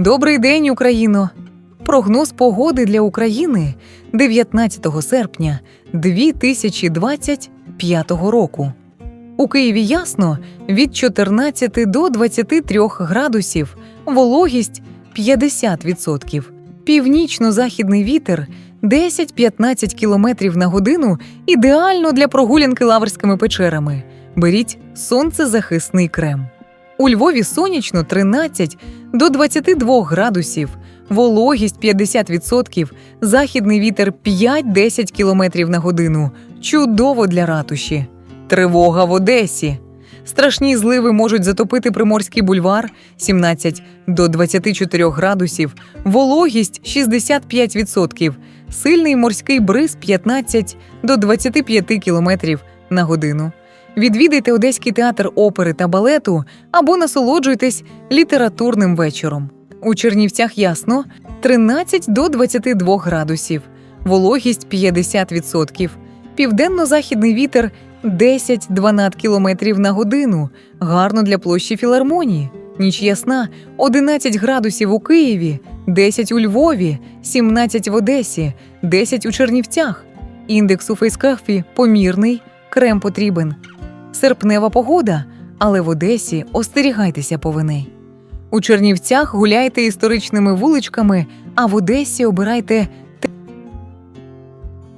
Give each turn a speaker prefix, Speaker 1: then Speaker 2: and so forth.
Speaker 1: Добрий день, Україно! Прогноз погоди для України 19 серпня 2025 року. У Києві ясно від 14 до 23 градусів, вологість 50%, північно-західний вітер 10-15 км на годину ідеально для прогулянки лаврськими печерами. Беріть сонцезахисний крем. У Львові сонячно 13 до 22 градусів, вологість 50%, західний вітер 5-10 км на годину. Чудово для ратуші. Тривога в Одесі. Страшні зливи можуть затопити Приморський бульвар 17 до 24 градусів, вологість 65%, сильний морський бриз 15 до 25 км на годину. Відвідайте Одеський театр опери та балету або насолоджуйтесь літературним вечором. У Чернівцях ясно 13 до 22 градусів, вологість 50%, південно-західний вітер 10-12 км на годину, гарно для площі філармонії. Ніч ясна 11 градусів у Києві, 10 у Львові, 17 в Одесі, 10 у Чернівцях. Індекс у фейскафі помірний, крем потрібен. Серпнева погода, але в Одесі остерігайтеся повеней. У Чернівцях гуляйте історичними вуличками, а в Одесі обирайте